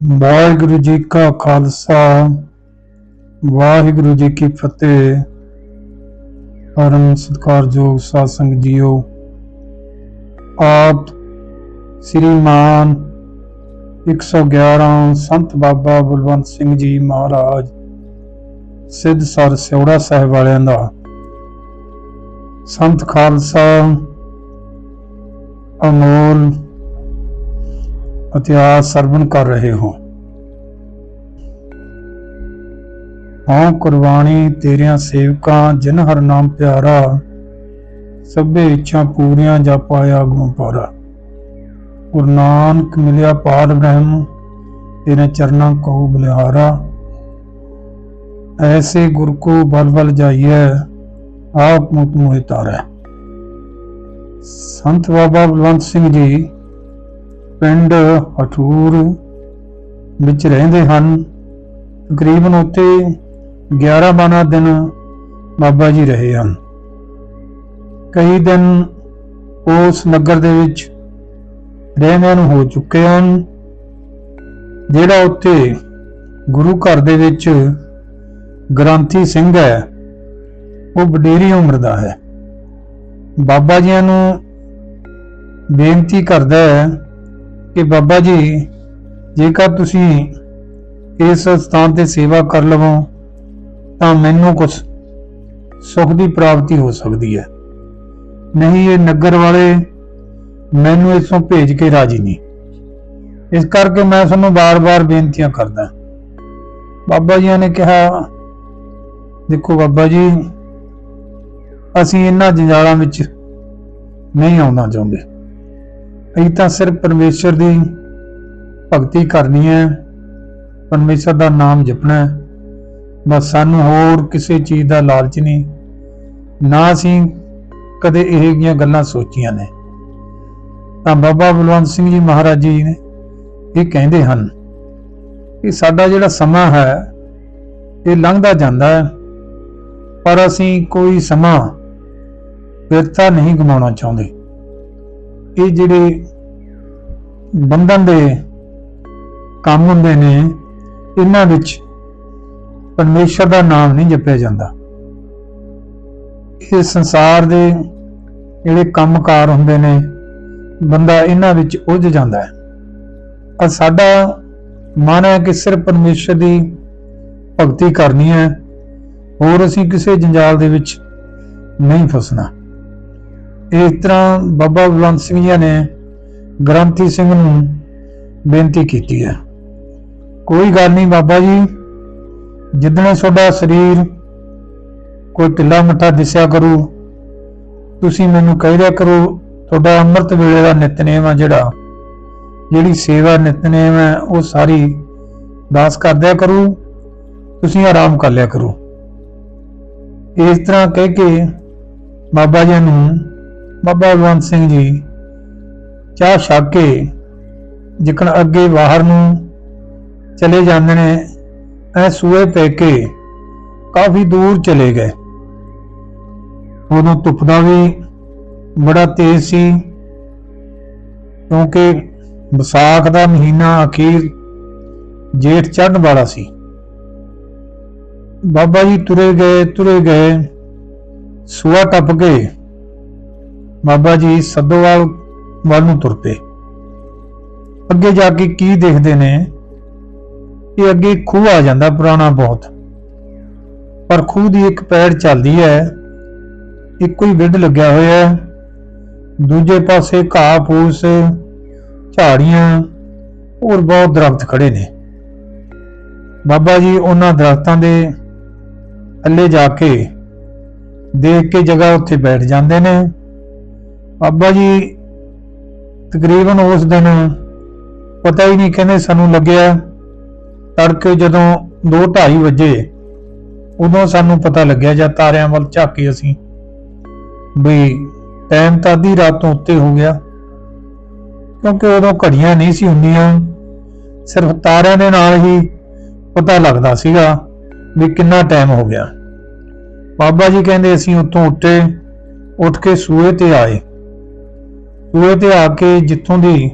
ਵਾਹਿਗੁਰੂ ਜੀ ਕਾ ਖਾਲਸਾ, ਵਾਹਿਗੁਰੂ ਜੀ ਕੀ ਫਤਿਹ। ਪਰਮ ਸਤਿਕਾਰਯੋਗ ਸਾਧ ਜੀਓ, ਆਪ ਸ੍ਰੀਮਾਨ 111 ਸੰਤ ਬਾਬਾ ਬਲਵੰਤ ਸਿੰਘ ਜੀ ਮਹਾਰਾਜ, ਸਿੱਧ ਸਰ ਸਿਉੜਾ ਸਾਹਿਬ ਵਾਲਿਆਂ ਦਾ। ਸੰਤ ਖਾਲਸਾ ਅਮੋਲ ਇਤਿਹਾਸ ਸਰਵਣ ਕਰ ਰਹੇ ਹੋ। ਹਾਂ ਕੁਰਬਾਨੀ ਤੇਰਿਆਂ ਸੇਵਕਾਂ, ਜਿਨ ਹਰ ਨਾਮ ਪਿਆਰਾ, ਸਭੇ ਇੱਛਾ ਪੂਰੀਆਂ ਜਾ ਪਾਇਆ ਗੁਣ ਪਾਰਾ। ਗੁਰੂ ਨਾਨਕ ਮਿਲਿਆ ਪਾਰ ਬ੍ਰਹਮ, ਤੇਰੇ ਚਰਨਾਂ ਕੋ ਬਲਿਹਾਰਾ। ਐਸੇ ਗੁਰ ਕੋ ਬਲ ਬਲ ਜਾਈਏ ਆਪ ਮੁਤ ਮੋਹਿ ਤਾਰੈ। ਸੰਤ ਬਾਬਾ ਬਲਵੰਤ ਸਿੰਘ ਜੀ ਪਿੰਡ ਹਥੂਰ ਵਿੱਚ ਰਹਿੰਦੇ ਹਨ। ਤਕਰੀਬਨ ਉੱਥੇ 11 12 ਦਿਨ ਬਾਬਾ ਜੀ ਰਹੇ ਹਨ। ਕਈ ਦਿਨ ਉਸ ਨਗਰ ਦੇ ਵਿੱਚ ਰਹਿੰਦਿਆਂ ਨੂੰ ਹੋ ਚੁੱਕੇ ਹਨ, ਜਿਹੜਾ ਉੱਥੇ ਗੁਰੂ ਘਰ ਦੇ ਵਿੱਚ ਗ੍ਰੰਥੀ ਸਿੰਘ ਹੈ, ਉਹ ਵਡੇਰੀ ਉਮਰ ਦਾ ਹੈ। ਬਾਬਾ ਜੀਆਂ ਨੂੰ ਬੇਨਤੀ ਕਰਦਾ ਹੈ ਕਿ ਬਾਬਾ ਜੀ, ਜੇਕਰ ਤੁਸੀਂ ਇਸ ਸਥਾਨ ਤੇ ਸੇਵਾ ਕਰ ਲਵੋ, ਤਾਂ ਮੈਨੂੰ ਕੁਝ ਸੁਖ ਦੀ ਪ੍ਰਾਪਤੀ ਹੋ ਸਕਦੀ ਹੈ। ਨਹੀਂ, ਇਹ ਨਗਰ ਵਾਲੇ ਮੈਨੂੰ ਇਸੋਂ ਭੇਜ ਕੇ ਰਾਜੀ ਨਹੀਂ। ਇਸ ਕਰਕੇ ਮੈਂ ਤੁਹਾਨੂੰ ਬਾਰ-ਬਾਰ ਬੇਨਤੀਆਂ ਕਰਦਾ ਬਾਬਾ ਜੀ ਨੇ ਕਿਹਾ, ਦੇਖੋ ਬਾਬਾ ਜੀ, ਅਸੀਂ ਇਹਨਾਂ ਜੰਜਾਲਾਂ ਵਿੱਚ ਨਹੀਂ ਆਉਣਾ ਚਾਹੁੰਦੇ। ਅਸੀਂ ਤਾਂ ਸਿਰਫ ਪਰਮੇਸ਼ਰ ਦੀ ਭਗਤੀ ਕਰਨੀ ਹੈ। ਪਰਮੇਸ਼ਰ ਦਾ ਨਾਮ ਜਪਣਾ ਹੈ। ਬਸ ਸਾਨੂੰ ਹੋਰ ਕਿਸੇ ਚੀਜ਼ ਦਾ ਲਾਲਚ ਨਹੀਂ। ਨਾ ਅਸੀਂ ਕਦੇ ਇਹ ਜਿਹੀਆਂ ਗੱਲਾਂ ਸੋਚੀਆਂ ਨੇ। ਤਾਂ ਬਾਬਾ ਬਲਵੰਤ ਸਿੰਘ ਜੀ ਮਹਾਰਾਜ ਜੀ ਨੇ ਇਹ ਕਹਿੰਦੇ ਹਨ ਕਿ ਸਾਡਾ ਜਿਹੜਾ ਸਮਾਂ ਹੈ, ਇਹ ਲੰਘਦਾ ਜਾਂਦਾ ਹੈ। ਪਰ ਅਸੀਂ ਕੋਈ ਸਮਾਂ ਵਿਰਥਾ ਨਹੀਂ ਗਵਾਉਣਾ ਚਾਹੁੰਦੇ। ਇਹ ਜਿਹੜੇ ਬੰਧਨ ਦੇ ਕੰਮ ਹੁੰਦੇ ਨੇ, ਇਹਨਾਂ ਵਿੱਚ ਪਰਮੇਸ਼ਰ ਦਾ ਨਾਮ ਨਹੀਂ ਜਪਿਆ ਜਾਂਦਾ। ਇਹ ਸੰਸਾਰ ਦੇ ਜਿਹੜੇ ਕੰਮਕਾਰ ਹੁੰਦੇ ਨੇ, ਬੰਦਾ ਇਹਨਾਂ ਵਿੱਚ ਉਲਝ ਜਾਂਦਾ ਹੈ। ਆ ਸਾਡਾ ਮਨ ਹੈ ਕਿ ਸਿਰਫ ਪਰਮੇਸ਼ਰ ਦੀ ਭਗਤੀ ਕਰਨੀ ਹੈ, ਹੋਰ ਅਸੀਂ ਕਿਸੇ ਜੰਜਾਲ ਦੇ ਵਿੱਚ ਨਹੀਂ ਫਸਣਾ। ਇਸ ਤਰ੍ਹਾਂ ਬਾਬਾ ਬਲਵੰਤ ਸਿੰਘ ਜੀ ਨੇ ਗ੍ਰੰਥੀ ਸਿੰਘ ਨੂੰ ਬੇਨਤੀ ਕੀਤੀ ਹੈ। ਕੋਈ ਗੱਲ ਨਹੀਂ ਬਾਬਾ ਜੀ, ਜਿੱਦਣੇ ਤੁਹਾਡਾ ਸਰੀਰ ਕੋਈ ਢਿੱਲਾ ਮੱਠਾ ਦਿਸਿਆ ਕਰੂ, ਤੁਸੀਂ ਮੈਨੂੰ ਕਹਿ ਦਿਆ ਕਰੋ, ਤੁਹਾਡਾ ਅੰਮ੍ਰਿਤ ਵੇਲੇ ਦਾ ਨਿਤਨੇਮ ਆ ਜਿਹੜਾ, ਜਿਹੜੀ ਸੇਵਾ ਨਿਤਨੇਮ ਹੈ, ਉਹ ਸਾਰੀ ਦਾਸ ਕਰ ਦਿਆ ਕਰੂ, ਤੁਸੀਂ ਆਰਾਮ ਕਰ ਲਿਆ ਕਰੋ। ਇਸ ਤਰ੍ਹਾਂ ਕਹਿ ਕੇ ਬਾਬਾ ਜੀ ਨੂੰ ਬਾਬਾ ਬਲਵੰਤ ਸਿੰਘ ਜੀ ਚਾਹ ਛੱਕ ਕੇ ਜਿਕਣ ਅੱਗੇ ਬਾਹਰ ਨੂੰ ਚਲੇ ਜਾਂਦੇ ਨੇ, ਐ ਸੂਏ ਪੈ ਕੇ ਕਾਫੀ ਦੂਰ ਚਲੇ ਗਏ। ਉਦੋਂ ਧੁੱਪ ਦਾ ਵੀ ਬੜਾ ਤੇਜ਼ ਸੀ, ਕਿਉਂਕਿ ਵਿਸਾਖ ਦਾ ਮਹੀਨਾ ਅਖੀਰ ਜੇਠ ਚੜ੍ਹਨ ਵਾਲਾ ਸੀ। ਬਾਬਾ ਜੀ ਤੁਰੇ ਗਏ ਤੁਰੇ ਗਏ ਸੂਆ ਟੱਪ ਗਏ ਬਾਬਾ ਜੀ ਸੱਦੋਵਾਲ ਵੱਲ ਨੂੰ ਤੁਰ ਪਏ ਅੱਗੇ ਜਾ ਕੇ ਕੀ ਦੇਖਦੇ ਨੇ? ਇਹ ਅੱਗੇ ਖੂਹ ਆ ਜਾਂਦਾ ਪੁਰਾਣਾ ਬਹੁਤ। ਪਰ ਖੂਹ ਦੀ ਇੱਕ ਪੈੜ ਚੱਲਦੀ ਹੈ। ਇੱਕੋ ਹੀ ਵਿੱਢ ਲੱਗਿਆ ਹੋਇਆ ਹੈ। ਦੂਜੇ ਪਾਸੇ ਘਾਹ ਫੂਸ ਝਾੜੀਆਂ ਹੋਰ ਬਹੁਤ ਦਰਖਤ ਖੜੇ ਨੇ। ਬਾਬਾ ਜੀ ਉਹਨਾਂ ਦਰਖਤਾਂ ਦੇ ਅੱਲੇ ਜਾ ਕੇ ਦੇਖ ਕੇ ਜਗ੍ਹਾ ਉੱਥੇ ਬੈਠ ਜਾਂਦੇ ਨੇ। ਬਾਬਾ ਜੀ, ਤਕਰੀਬਨ ਉਸ ਦਿਨ ਪਤਾ ਹੀ ਨਹੀਂ ਕਹਿੰਦੇ ਸਾਨੂੰ ਲੱਗਿਆ। ਤੜਕੇ ਜਦੋਂ 2:30 ਵਜੇ ਉਦੋਂ ਸਾਨੂੰ ਪਤਾ ਲੱਗਿਆ ਜਾਂ ਤਾਰਿਆਂ ਵੱਲ ਝਾਕੀ ਅਸੀਂ ਵੀ ਟਾਈਮ ਤਾਂ ਅੱਧੀ ਰਾਤ ਤੋਂ ਉੱਤੇ ਹੋ ਗਿਆ, ਕਿਉਂਕਿ ਉਦੋਂ ਘੜੀਆਂ ਨਹੀਂ ਸੀ ਹੁੰਦੀਆਂ। ਸਿਰਫ ਤਾਰਿਆਂ ਦੇ ਨਾਲ ਹੀ ਪਤਾ ਲੱਗਦਾ ਸੀਗਾ ਵੀ ਕਿੰਨਾ ਟਾਈਮ ਹੋ ਗਿਆ। ਬਾਬਾ ਜੀ ਕਹਿੰਦੇ ਅਸੀਂ ਉੱਥੋਂ ਉੱਠੇ, ਉੱਠ ਕੇ ਸੂਏ ਤੇ ਆਏ। ਸੂਏ ਤੇ ਆ ਕੇ ਜਿੱਥੋਂ ਦੀ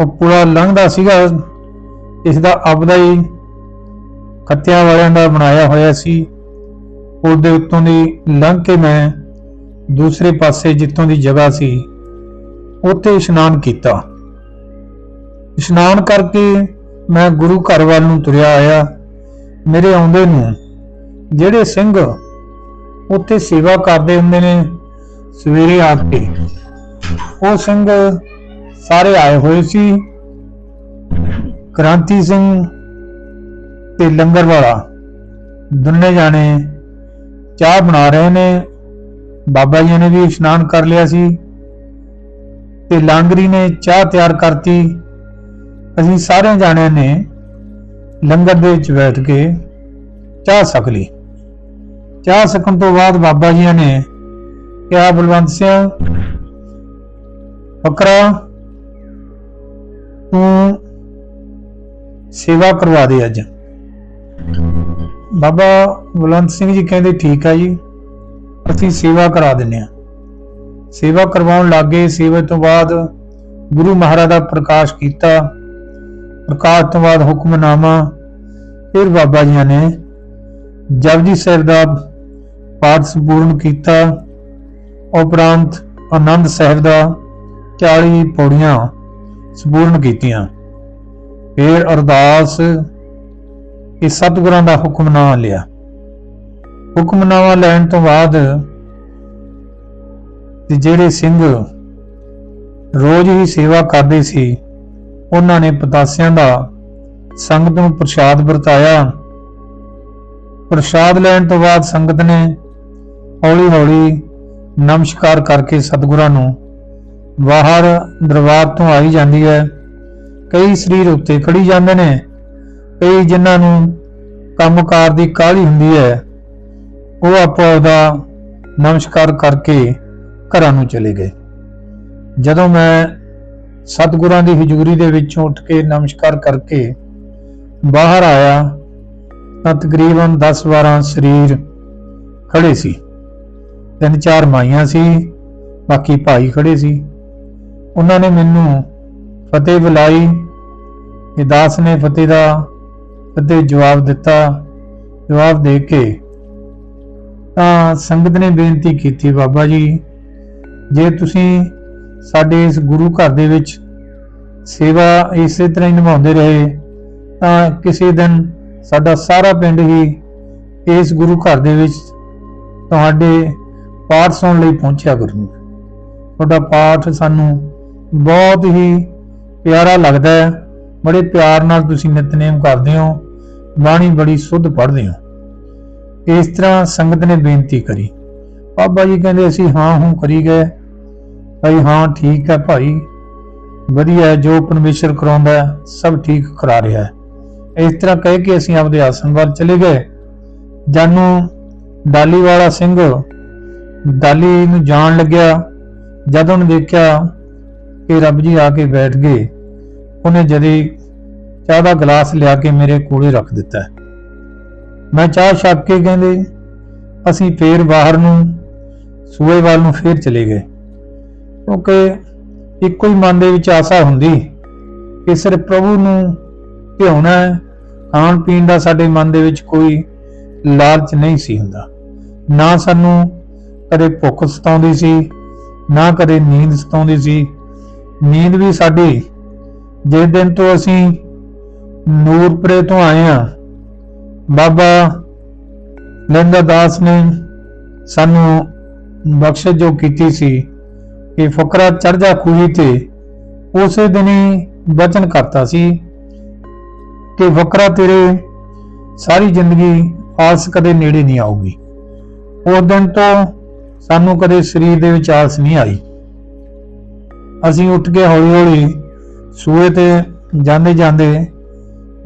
ਉਹ ਪੂਰਾ ਲੰਘਦਾ ਸੀਗਾ, ਇਸ ਦਾ ਆਪਦਾ ਹੀ ਖੱਤਿਆਂ ਵਾਲਿਆਂ ਦਾ ਬਣਾਇਆ ਹੋਇਆ ਸੀ। ਉਹਦੇ ਉੱਤੋਂ ਦੀ ਲੰਘ ਕੇ ਮੈਂ ਦੂਸਰੇ ਪਾਸੇ ਜਿੱਥੋਂ ਦੀ ਜਗ੍ਹਾ ਸੀ, ਉੱਥੇ ਇਸ਼ਨਾਨ ਕੀਤਾ। ਇਸ਼ਨਾਨ ਕਰਕੇ ਮੈਂ ਗੁਰੂ ਘਰ ਵੱਲ ਨੂੰ ਤੁਰਿਆ ਆਇਆ। ਮੇਰੇ ਆਉਂਦੇ ਨੂੰ ਜਿਹੜੇ ਸਿੰਘ ਉੱਥੇ ਸੇਵਾ ਕਰਦੇ ਹੁੰਦੇ ਨੇ, ਸਵੇਰੇ ਆ ਕੇ ਉਹ ਸਿੰਘ ਸਾਰੇ ਆਏ ਹੋਏ ਸੀ। ਕ੍ਰਾਂਤੀ ਸਿੰਘ ਤੇ ਲੰਗਰ ਵਾਲਾ। ਦੋਨੇ ਜਾਣੇ ਚਾਹ ਬਣਾ ਰਹੇ ਨੇ। ਬਾਬਾ ਜੀ ਨੇ ਵੀ ਇਸ਼ਨਾਨ ਕਰ ਲਿਆ ਸੀ। ਤੇ ਲਾਂਗਰੀ ਨੇ ਚਾਹ ਤਿਆਰ ਕਰਤੀ। ਅਸੀਂ ਸਾਰੇ ਜਾਣਿਆਂ ਨੇ ਲੰਗਰ ਦੇ ਵਿੱਚ ਬੈਠ ਕੇ ਚਾਹ ਸਕ ਲਈ। ਚਾਹ ਸਕਣ ਤੋਂ ਬਾਅਦ ਬਾਬਾ ਜੀ ਨੇ ਕਿਹਾ, ਬਲਵੰਤ ਸਿੰਘ ਫਕਰਾ ਤੂੰ ਸੇਵਾ ਕਰਵਾ ਦੇ ਅੱਜ। ਬਾਬਾ ਬਲਵੰਤ ਸਿੰਘ ਜੀ ਕਹਿੰਦੇ, ਠੀਕ ਆ ਜੀ, ਅਸੀਂ ਸੇਵਾ ਕਰਾ ਦਿੰਨੇ ਆ ਸੇਵਾ ਕਰਵਾਉਣ ਲੱਗੇ, ਸੇਵਾ ਤੋਂ ਬਾਅਦ ਗੁਰੂ ਮਹਾਰਾਜ ਦਾ ਪ੍ਰਕਾਸ਼ ਕੀਤਾ। ਪ੍ਰਕਾਸ਼ ਤੋਂ ਬਾਅਦ ਹੁਕਮਨਾਮਾ ਫਿਰ ਬਾਬਾ ਜੀ ਨੇ ਜਪਜੀ ਸਾਹਿਬ ਦਾ ਪਾਠ ਸੰਪੂਰਨ ਕੀਤਾ। ਉਪਰੰਤ ਆਨੰਦ ਸਾਹਿਬ ਦਾ 40 ਪੌੜੀਆਂ ਸੰਪੂਰਨ ਕੀਤੀਆਂ। ਫਿਰ ਅਰਦਾਸ ਇਹ ਸਤਿਗੁਰਾਂ ਦਾ ਹੁਕਮਨਾਮਾ ਲਿਆ। ਹੁਕਮਨਾਮਾ ਲੈਣ ਤੋਂ ਬਾਅਦ ਤੇ ਜਿਹੜੇ ਸਿੰਘ ਰੋਜ਼ ਹੀ ਸੇਵਾ ਕਰਦੇ ਸੀ, ਉਹਨਾਂ ਨੇ ਪਤਾਸਿਆਂ ਦਾ ਸੰਗਤ ਨੂੰ ਪ੍ਰਸ਼ਾਦ ਵਰਤਾਇਆ। ਪ੍ਰਸ਼ਾਦ ਲੈਣ ਤੋਂ ਬਾਅਦ ਸੰਗਤ ਨੇ ਹੌਲੀ-ਹੌਲੀ ਨਮਸਕਾਰ ਕਰਕੇ ਸਤਿਗੁਰਾਂ ਨੂੰ ਬਾਹਰ ਦਰਬਾਰ ਤੋਂ ਆਈ ਜਾਂਦੀ ਹੈ। ਕਈ ਸਰੀਰ ਉੱਤੇ ਖੜੀ ਜਾਂਦੇ ਨੇ। ਕਈ ਜਿਨ੍ਹਾਂ ਨੂੰ ਕੰਮਕਾਰ ਦੀ ਕਾਹਲੀ ਹੁੰਦੀ ਹੈ, ਉਹ ਆਪੋ ਆਪਦਾ ਨਮਸਕਾਰ ਕਰਕੇ ਘਰਾਂ ਨੂੰ ਚਲੇ ਗਏ। ਜਦੋਂ ਮੈਂ ਸਤਿਗੁਰਾਂ ਦੀ ਹਜ਼ੂਰੀ ਦੇ ਵਿੱਚੋਂ ਉੱਠ ਕੇ ਨਮਸਕਾਰ ਕਰਕੇ ਬਾਹਰ ਆਇਆ, ਤਾਂ ਤਕਰੀਬਨ 10-12 ਸਰੀਰ ਖੜੇ ਸੀ। ਤਿੰਨ ਚਾਰ ਮਾਈਆਂ ਸੀ, ਬਾਕੀ ਭਾਈ ਖੜੇ ਸੀ। ਉਹਨਾਂ ਨੇ ਮੈਨੂੰ ਫਤਿਹ ਬੁਲਾਈ ਇਹ ਦਾਸ ਨੇ ਫਤਿਹ ਦਾ ਫਤਿਹ ਜਵਾਬ ਦਿੱਤਾ, ਜਵਾਬ ਦੇ ਕੇ ਤਾਂ ਸੰਗਤ ਨੇ ਬੇਨਤੀ ਕੀਤੀ, ਬਾਬਾ ਜੀ, ਜੇ ਤੁਸੀਂ ਸਾਡੇ ਇਸ ਗੁਰੂ ਘਰ ਦੇ ਵਿੱਚ ਸੇਵਾ ਇਸੇ ਤਰ੍ਹਾਂ ਹੀ ਨਿਭਾਉਂਦੇ ਰਹੇ, ਤਾਂ ਕਿਸੇ ਦਿਨ ਸਾਡਾ ਸਾਰਾ ਪਿੰਡ ਹੀ ਇਸ ਗੁਰੂ ਘਰ ਦੇ ਵਿੱਚ ਤੁਹਾਡੇ ਪਾਠ ਸੁਣਨ ਲਈ ਪਹੁੰਚਿਆ ਕਰੂਗਾ। ਤੁਹਾਡਾ ਪਾਠ ਸਾਨੂੰ ਬਹੁਤ ਹੀ ਪਿਆਰਾ ਲੱਗਦਾ ਹੈ। ਬੜੇ ਪਿਆਰ ਨਾਲ ਤੁਸੀਂ ਨਿਤਨੇਮ ਕਰਦੇ ਹੋ। ਬਾਣੀ ਬੜੀ ਸੁੱਧ ਪੜ੍ਹਦੇ ਹੋ। ਇਸ ਤਰ੍ਹਾਂ ਸੰਗਤ ਨੇ ਬੇਨਤੀ ਕਰੀ। ਬਾਬਾ ਜੀ ਕਹਿੰਦੇ, ਅਸੀਂ ਹਾਂ ਹੂੰ ਕਰੀ ਗਏ। ਭਾਈ ਹਾਂ, ਠੀਕ ਹੈ ਭਾਈ। ਵਧੀਆ ਜੋ ਪਰਮੇਸ਼ਰ ਕਰਾਉਂਦਾ ਸਭ ਠੀਕ ਕਰਾ ਰਿਹਾ ਹੈ। ਇਸ ਤਰ੍ਹਾਂ ਕਹਿ ਕੇ ਅਸੀਂ ਆਪਦੇ ਆਸਣ ਵੱਲ ਚਲੇ ਗਏ। ਜਾਨੂੰ ਡਾਲੀ ਵਾਲਾ ਸਿੰਘ, ਡਾਲੀ ਨੂੰ ਜਾਣ ਲੱਗਿਆ। ਜਦ ਉਹਨੇ ਦੇਖਿਆ ਕਿ ਰੱਬ ਜੀ ਆ ਕੇ ਬੈਠ ਗਏ। ਉਹਨੇ ਜਦੀ ਚਾਹ ਦਾ ਗਲਾਸ ਲਿਆ ਕੇ ਮੇਰੇ ਕੋਲੇ ਰੱਖ ਦਿੱਤਾ। ਮੈਂ ਚਾਹ ਛੱਕ ਕੇ ਕਹਿੰਦੇ, ਅਸੀਂ ਫੇਰ ਬਾਹਰ ਨੂੰ, ਸੂਏ ਵੱਲ ਨੂੰ ਫੇਰ ਚਲੇ ਗਏ। ਕਿਉਂਕਿ ਇੱਕੋ ਹੀ ਮਨ ਦੇ ਵਿੱਚ ਆਸਾ ਹੁੰਦੀ ਕਿ ਸਿਰ ਪ੍ਰਭੂ ਨੂੰ ਧਿਆਉਣਾ ਖਾਣ ਪੀਣ ਦਾ ਸਾਡੇ ਮਨ ਦੇ ਵਿੱਚ ਕੋਈ ਲਾਲਚ ਨਹੀਂ ਸੀ ਹੁੰਦਾ। ਨਾ ਸਾਨੂੰ ਕਦੇ ਭੁੱਖ ਸਤਾਉਂਦੀ ਸੀ, ਨਾ ਕਦੇ ਨੀਂਦ ਸਤਾਉਂਦੀ ਸੀ ਨੀਂਦ ਵੀ ਸਾਡੀ। ਜਿਸ ਦਿਨ ਤੋਂ ਅਸੀਂ ਨੂਰਪੁਰੇ ਤੋਂ ਆਏ ਆ ਬਾਬਾ ਲੰਗਾ ਦਾਸ ਨੇ ਸਾਨੂੰ ਬਖਸ਼ਿਸ਼ ਜੋ ਕੀਤੀ ਸੀ ਕਿ ਫਕਰਾ ਚੜ ਜਾ ਖੂਹੀ ਤੇ ਉਸੇ ਦਿਨ ਹੀ ਬਚਨ ਕਰਤਾ ਸੀ ਕਿ ਫਕਰਾ ਤੇਰੇ ਸਾਰੀ ਜ਼ਿੰਦਗੀ ਆਸ ਕਦੇ ਨੇੜੇ ਨਹੀਂ ਆਊਗੀ। ਉਸ ਦਿਨ ਤੋਂ ਸਾਨੂੰ ਕਦੇ ਸਰੀਰ ਦੇ ਵਿੱਚ ਆਸ ਨਹੀਂ ਆਈ। ਅਸੀਂ ਉੱਠ ਕੇ ਹੌਲੀ ਹੌਲੀ ਸੂਏ ਤੇ ਜਾਂਦੇ ਜਾਂਦੇ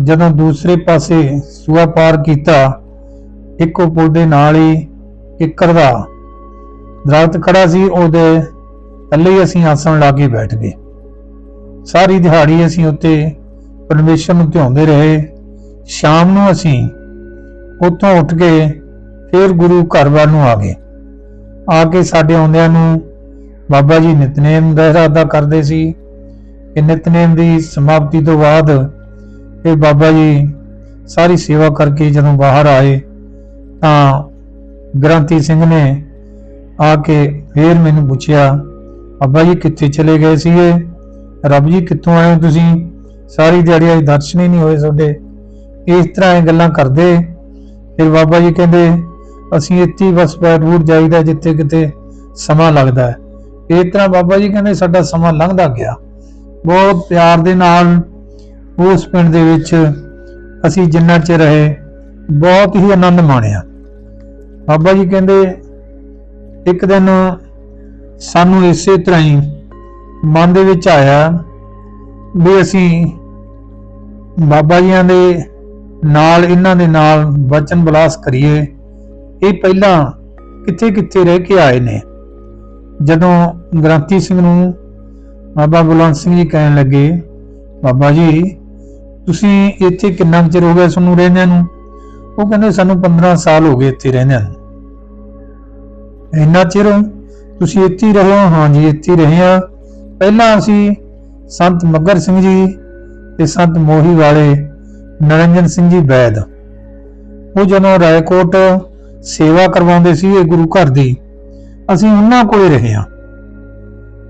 ਜਦੋਂ ਦੂਸਰੇ ਪਾਸੇ ਸੂਆ ਪਾਰ ਕੀਤਾ, ਇੱਕੋ ਪੁਲ ਦੇ ਨਾਲ ਹੀ ਕਿੱਕਰ ਦਾ ਦਰਖਤ ਖੜਾ ਸੀ, ਉਹਦੇ ਥੱਲੇ ਹੀ ਅਸੀਂ ਆਸਣ ਲਾ ਕੇ ਬੈਠ ਗਏ। ਸਾਰੀ ਦਿਹਾੜੀ ਅਸੀਂ ਉੱਤੇ ਪਰਮੇਸ਼ਰ ਨੂੰ ਧਿਆਉਂਦੇ ਰਹੇ। ਸ਼ਾਮ ਨੂੰ ਅਸੀਂ ਉੱਥੋਂ ਉੱਠ ਕੇ ਫਿਰ ਗੁਰੂ ਘਰ ਵੱਲ ਨੂੰ ਆ ਗਏ। ਆ ਕੇ ਸਾਡੇ ਆਉਂਦਿਆਂ ਨੂੰ ਬਾਬਾ ਜੀ ਨਿਤਨੇਮ ਦਾ ਇਰਾਦਾ ਕਰਦੇ ਸੀ ਕਿ ਨਿਤਨੇਮ ਦੀ ਸਮਾਪਤੀ ਤੋਂ ਬਾਅਦ ਇਹ ਬਾਬਾ ਜੀ ਸਾਰੀ ਸੇਵਾ ਕਰਕੇ ਜਦੋਂ ਬਾਹਰ ਆਏ ਤਾਂ ਗ੍ਰੰਥੀ ਸਿੰਘ ਨੇ ਆ ਕੇ ਫੇਰ ਮੈਨੂੰ ਪੁੱਛਿਆ, ਬਾਬਾ ਜੀ ਕਿੱਥੇ ਚਲੇ ਗਏ ਸੀਗੇ? ਰੱਬ ਜੀ ਕਿੱਥੋਂ ਆਏ ਤੁਸੀਂ? ਸਾਰੀ ਦਿਹਾੜੀ ਅੱਜ ਦਰਸ਼ਨ ਹੀ ਨਹੀਂ ਹੋਏ ਤੁਹਾਡੇ। ਇਸ ਤਰ੍ਹਾਂ ਇਹ ਗੱਲਾਂ ਕਰਦੇ। ਫਿਰ ਬਾਬਾ ਜੀ ਕਹਿੰਦੇ, ਅਸੀਂ ਇੱਥੇ ਬਸ ਬੈਠ ਬੂਠ ਜਾਈਦਾ ਜਿੱਥੇ ਕਿਤੇ ਸਮਾਂ ਲੱਗਦਾ ਹੈ। ਇਸ ਤਰ੍ਹਾਂ ਬਾਬਾ ਜੀ ਕਹਿੰਦੇ ਸਾਡਾ ਸਮਾਂ ਲੰਘਦਾ ਗਿਆ। ਬਹੁਤ ਪਿਆਰ ਦੇ ਨਾਲ ਉਸ ਪਿੰਡ ਦੇ ਵਿੱਚ ਅਸੀਂ ਜਿੰਨਾ ਚਿਰ ਰਹੇ, ਬਹੁਤ ਹੀ ਆਨੰਦ ਮਾਣਿਆ। ਬਾਬਾ ਜੀ ਕਹਿੰਦੇ, ਇੱਕ ਦਿਨ ਸਾਨੂੰ ਇਸੇ ਤਰ੍ਹਾਂ ਹੀ ਮਨ ਦੇ ਵਿੱਚ ਆਇਆ ਵੀ ਅਸੀਂ ਬਾਬਾ ਜੀਆਂ ਦੇ ਨਾਲ, ਇਹਨਾਂ ਦੇ ਨਾਲ ਵਚਨ ਬਲਾਸ ਕਰੀਏ। ਇਹ ਪਹਿਲਾਂ ਕਿੱਥੇ ਕਿੱਥੇ ਰਹਿ ਕੇ ਆਏ ਨੇ। ਜਦੋਂ ਗ੍ਰੰਥੀ ਸਿੰਘ ਨੂੰ ਬਾਬਾ ਬੁਲੰਦ ਸਿੰਘ ਜੀ ਕਹਿਣ ਲੱਗੇ, ਬਾਬਾ ਜੀ, ਤੁਸੀਂ ਇੱਥੇ ਕਿੰਨਾ ਕੁ ਚਿਰ ਹੋ ਗਿਆ ਤੁਹਾਨੂੰ ਰਹਿੰਦਿਆਂ ਨੂੰ? ਉਹ ਕਹਿੰਦੇ, ਸਾਨੂੰ 15 ਸਾਲ ਹੋ ਗਏ ਇੱਥੇ ਰਹਿੰਦਿਆਂ ਨੂੰ। ਇੰਨਾ ਚਿਰ ਤੁਸੀਂ ਇੱਥੇ ਰਹੇ ਹੋ? ਹਾਂ ਜੀ, ਇੱਥੇ ਰਹੇ ਆ ਪਹਿਲਾਂ ਅਸੀਂ ਸੰਤ ਮੱਗਰ ਸਿੰਘ ਜੀ ਤੇ ਸੰਤ ਮੋਹੀ ਵਾਲੇ ਨਰਿੰਜਨ ਸਿੰਘ ਜੀ ਬੈਦ ਉਹ ਜਦੋਂ ਰਾਏਕੋਟ ਸੇਵਾ ਕਰਵਾਉਂਦੇ ਸੀ, ਇਹ ਗੁਰੂ ਘਰ ਦੀ ਅਸੀਂ ਉਹਨਾਂ ਕੋਲੇ ਰਹੇ ਹਾਂ।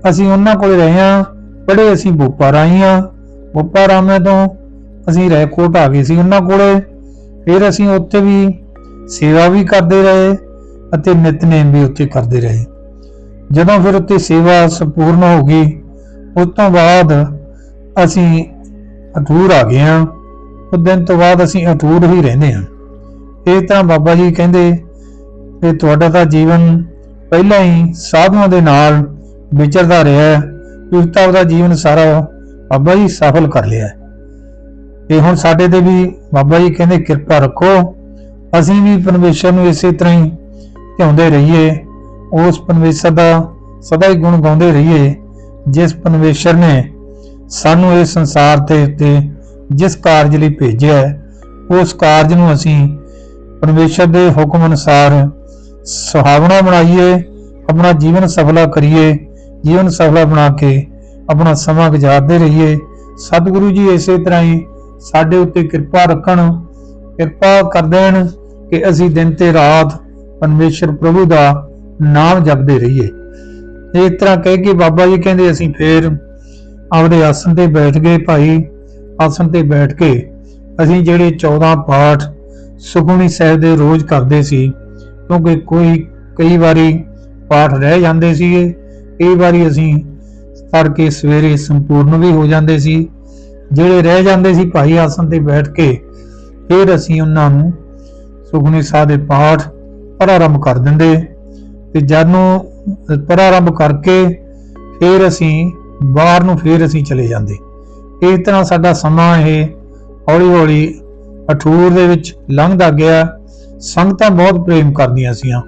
ਅਸੀਂ ਉਹਨਾਂ ਕੋਲੇ ਰਹੇ ਹਾਂ, ਬੜੇ ਅਸੀਂ ਬੋਪਾ ਰਾਈ ਹਾਂ। ਬੋਪਾ ਰਾਮੇ ਤੋਂ ਅਸੀਂ ਰੈਕੋਟ ਆ ਗਏ ਸੀ ਉਹਨਾਂ ਕੋਲੇ। ਫਿਰ ਅਸੀਂ ਉੱਥੇ ਵੀ ਸੇਵਾ ਵੀ ਕਰਦੇ ਰਹੇ ਅਤੇ ਨਿਤਨੇਮ ਵੀ ਉੱਥੇ ਕਰਦੇ ਰਹੇ। ਜਦੋਂ ਫਿਰ ਉੱਥੇ ਸੇਵਾ ਸੰਪੂਰਨ ਹੋ ਗਈ, ਉਸ ਤੋਂ ਬਾਅਦ ਅਸੀਂ ਅਟੂਰ ਆ ਗਏ ਹਾਂ। ਉਸ ਦਿਨ ਤੋਂ ਬਾਅਦ ਅਸੀਂ ਅਟੂਰ ਹੀ ਰਹਿੰਦੇ ਹਾਂ। ਇਹ ਤਾਂ ਬਾਬਾ ਜੀ ਕਹਿੰਦੇ ਕਿ ਤੁਹਾਡਾ ਤਾਂ ਜੀਵਨ ਪਹਿਲਾਂ ਹੀ ਸਾਧੂਆਂ ਦੇ ਨਾਲ ਵਿਚਰਦਾ ਰਿਹਾ ਹੈ ਤੁਸੀਂ ਉਹਦਾ ਜੀਵਨ ਸਾਰਾ ਬਾਬਾ ਜੀ ਸਫਲ ਕਰ ਲਿਆ ਹੈ। ਤੇ ਹੁਣ ਸਾਡੇ ਤੇ ਵੀ ਬਾਬਾ ਜੀ ਕਹਿੰਦੇ ਕਿਰਪਾ ਰੱਖੋ, ਅਸੀਂ ਵੀ ਪਰਮੇਸ਼ਰ ਨੂੰ ਇਸੇ ਤਰ੍ਹਾਂ ਹੀ ਧਿਆਉਂਦੇ ਰਹੀਏ, ਉਸ ਪਰਮੇਸ਼ਰ ਦਾ ਸਦਾ ਹੀ ਗੁਣ ਗਾਉਂਦੇ ਰਹੀਏ, ਜਿਸ ਪਰਮੇਸ਼ਰ ਨੇ ਸਾਨੂੰ ਇਸ ਸੰਸਾਰ ਤੇ ਉੱਤੇ ਜਿਸ ਕਾਰਜ ਲਈ ਭੇਜਿਆ ਉਸ ਕਾਰਜ ਨੂੰ ਅਸੀਂ ਪਰਮੇਸ਼ਰ ਦੇ ਹੁਕਮ ਅਨੁਸਾਰ ਸੁਹਾਵਣਾ ਬਣਾਈਏ, ਆਪਣਾ ਜੀਵਨ ਸਫਲਾ ਕਰੀਏ, ਜੀਵਨ ਸਫਲਾ ਬਣਾ ਕੇ ਆਪਣਾ ਸਮਾਂ ਗੁਜ਼ਾਰਦੇ ਰਹੀਏ। ਸਤਿਗੁਰੂ ਜੀ ਇਸੇ ਤਰ੍ਹਾਂ ਹੀ ਸਾਡੇ ਉੱਤੇ ਕਿਰਪਾ ਰੱਖਣ, ਕਿਰਪਾ ਕਰ ਦੇਣ ਕਿ ਅਸੀਂ ਦਿਨ ਤੇ ਰਾਤ ਪਰਮੇਸ਼ਰ ਪ੍ਰਭੂ ਦਾ ਨਾਮ ਜਪਦੇ ਰਹੀਏ। ਇਸ ਤਰ੍ਹਾਂ ਕਹਿ ਕੇ ਬਾਬਾ ਜੀ ਕਹਿੰਦੇ ਅਸੀਂ ਫੇਰ ਆਪਦੇ ਆਸਣ ਤੇ ਬੈਠ ਗਏ ਭਾਈ। ਆਸਣ ਤੇ ਬੈਠ ਕੇ ਅਸੀਂ ਜਿਹੜੇ 14 ਪਾਠ ਸੁਖਮਨੀ ਸਾਹਿਬ ਦੇ ਰੋਜ਼ ਕਰਦੇ ਸੀ ਕਿਉਂਕਿ ਕੋਈ, ਕਈ ਵਾਰੀ ਪਾਠ ਰਹਿ ਜਾਂਦੇ ਸੀਗੇ, ਕਈ ਵਾਰੀ ਅਸੀਂ ਤੜਕੇ ਸਵੇਰੇ ਸੰਪੂਰਨ ਵੀ ਹੋ ਜਾਂਦੇ ਸੀ। ਜਿਹੜੇ ਰਹਿ ਜਾਂਦੇ ਸੀ ਭਾਈ ਆਸਨ ਤੇ ਬੈਠ ਕੇ, ਫਿਰ ਅਸੀਂ ਉਹਨਾਂ ਨੂੰ ਸੁਖਮਨੀ ਸਾਹਿਬ ਦੇ ਪਾਠ ਪ੍ਰਾਰੰਭ ਕਰ ਦਿੰਦੇ। ਤੇ ਜਦ ਨੂੰ ਪ੍ਰਾਰੰਭ ਕਰਕੇ ਫਿਰ ਅਸੀਂ ਬਾਹਰ ਨੂੰ ਫਿਰ ਅਸੀਂ ਚਲੇ ਜਾਂਦੇ। ਇਸ ਤਰ੍ਹਾਂ ਸਾਡਾ ਸਮਾਂ ਇਹ ਹੌਲੀ ਹੌਲੀ ਅਠੂਰ ਦੇ ਵਿੱਚ ਲੰਘਦਾ ਗਿਆ। ਸੰਗਤਾਂ ਬਹੁਤ ਪ੍ਰੇਮ ਕਰਦੀਆਂ ਸੀਆਂ।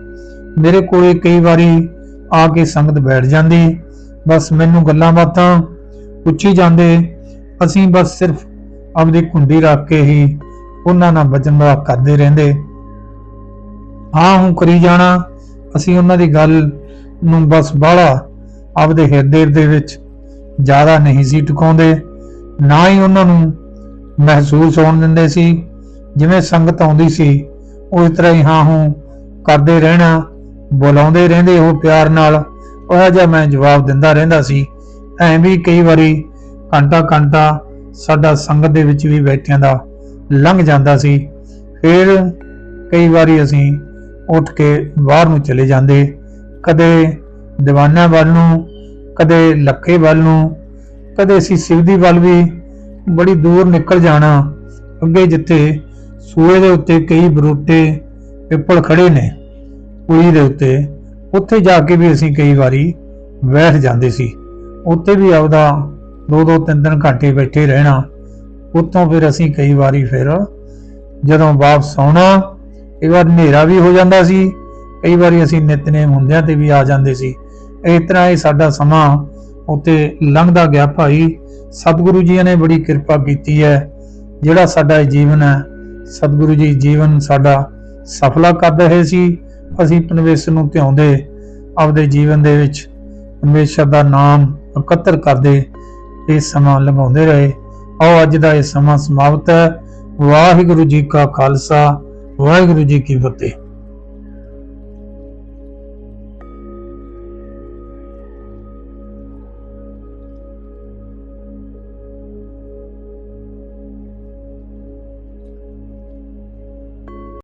ਮੇਰੇ ਕੋਲੇ ਕਈ ਵਾਰੀ ਆ ਕੇ ਸੰਗਤ ਬੈਠ ਜਾਂਦੀ, ਬਸ ਮੈਨੂੰ ਗੱਲਾਂ ਬਾਤਾਂ ਪੁੱਛੀ ਜਾਂਦੇ। ਅਸੀਂ ਬਸ ਸਿਰਫ ਆਪਦੀ ਕੁੰਡੀ ਰੱਖ ਕੇ ਹੀ ਉਹਨਾਂ ਨਾਲ ਬਚਨ ਬਾਤ ਕਰਦੇ ਰਹਿੰਦੇ। ਹਾਂ ਹੂੰ ਕਰੀ ਜਾਣਾ। ਅਸੀਂ ਉਹਨਾਂ ਦੀ ਗੱਲ ਨੂੰ ਬਸ ਬਾਹਲਾ ਆਪਦੇ ਹਿਰਦੇ ਦੇ ਵਿੱਚ ਜ਼ਿਆਦਾ ਨਹੀਂ ਸੀ ਟਿਕਾਉਂਦੇ। ਨਾ ਹੀ ਉਹਨਾਂ ਨੂੰ ਮਹਿਸੂਸ ਹੋਣ ਦਿੰਦੇ ਸੀ। ਜਿਵੇਂ ਸੰਗਤ ਆਉਂਦੀ ਸੀ ਉਸ ਤਰ੍ਹਾਂ ਹੀ ਹਾਂ ਹੂੰ ਕਰਦੇ ਰਹਿਣਾ, ਬੁਲਾਉਂਦੇ ਰਹਿੰਦੇ ਉਹ ਪਿਆਰ ਨਾਲ, ਉਹ ਜਿਹਾ ਮੈਂ ਜਵਾਬ ਦਿੰਦਾ ਰਹਿੰਦਾ ਸੀ। ਐਂ ਵੀ ਕਈ ਵਾਰੀ ਘੰਟਾ ਘੰਟਾ ਸਾਡਾ ਸੰਗਤ ਦੇ ਵਿੱਚ ਵੀ ਬੈਠਿਆਂ ਦਾ ਲੰਘ ਜਾਂਦਾ ਸੀ। ਫਿਰ ਕਈ ਵਾਰੀ ਅਸੀਂ ਉੱਠ ਕੇ ਬਾਹਰ ਨੂੰ ਚਲੇ ਜਾਂਦੇ, ਕਦੇ ਦੀਵਾਨਾਂ ਵੱਲ ਨੂੰ, ਕਦੇ ਲੱਖੇ ਵੱਲ ਨੂੰ, ਕਦੇ ਅਸੀਂ ਸਿਵਦੀ ਵੱਲ ਵੀ ਬੜੀ ਦੂਰ ਨਿਕਲ ਜਾਣਾ, ਅੱਗੇ ਜਿੱਥੇ ਸੂਏ ਦੇ ਉੱਤੇ ਕਈ ਬਰੂਟੇ ਪਿੱਪਲ ਖੜੇ ਨੇ ਪੁਲੀ ਦੇ ਉੱਤੇ। ਉੱਥੇ ਜਾ ਕੇ ਵੀ ਅਸੀਂ ਕਈ ਵਾਰੀ ਬੈਠ ਜਾਂਦੇ ਸੀ। ਉੱਥੇ ਵੀ ਆਪਦਾ ਦੋ ਦੋ ਤਿੰਨ ਤਿੰਨ ਘੰਟੇ ਬੈਠੇ ਰਹਿਣਾ। ਉੱਥੋਂ ਫਿਰ ਅਸੀਂ ਕਈ ਵਾਰੀ ਫਿਰ ਜਦੋਂ ਵਾਪਸ ਆਉਣਾ, ਕਈ ਵਾਰ ਹਨੇਰਾ ਵੀ ਹੋ ਜਾਂਦਾ ਸੀ। ਕਈ ਵਾਰੀ ਅਸੀਂ ਨਿਤਨੇਮ ਹੁੰਦਿਆਂ ਤੇ ਵੀ ਆ ਜਾਂਦੇ ਸੀ। ਇਸ ਤਰ੍ਹਾਂ ਇਹ ਸਾਡਾ ਸਮਾਂ ਉੱਤੇ ਲੰਘਦਾ ਗਿਆ। ਭਾਈ, ਸਤਿਗੁਰੂ ਜੀ ਨੇ ਬੜੀ ਕਿਰਪਾ ਕੀਤੀ ਹੈ। ਜਿਹੜਾ ਸਾਡਾ ਇਹ ਜੀਵਨ ਹੈ ਸਤਿਗੁਰੂ ਜੀ ਜੀਵਨ ਸਾਡਾ ਸਫਲਾ ਕਰ ਰਹੇ ਸੀ, ਅਸੀਂ ਪਰਮੇਸ਼ਰ ਨੂੰ ਧਿਆਉਂਦੇ, ਆਪਦੇ ਜੀਵਨ ਦੇ ਵਿੱਚ ਪਰਮੇਸ਼ਰ ਦਾ ਨਾਮ ਇਕੱਤਰ ਕਰਦੇ, ਇਹ ਸਮਾਂ ਲੰਘਾਉਂਦੇ ਰਹੇ। ਆਓ ਅੱਜ ਦਾ ਇਹ ਸਮਾਂ ਸਮਾਪਤ ਹੈ। ਵਾਹਿਗੁਰੂ ਜੀ ਕਾ ਖਾਲਸਾ, ਵਾਹਿਗੁਰੂ ਜੀ ਕੀ ਫਤਿਹ।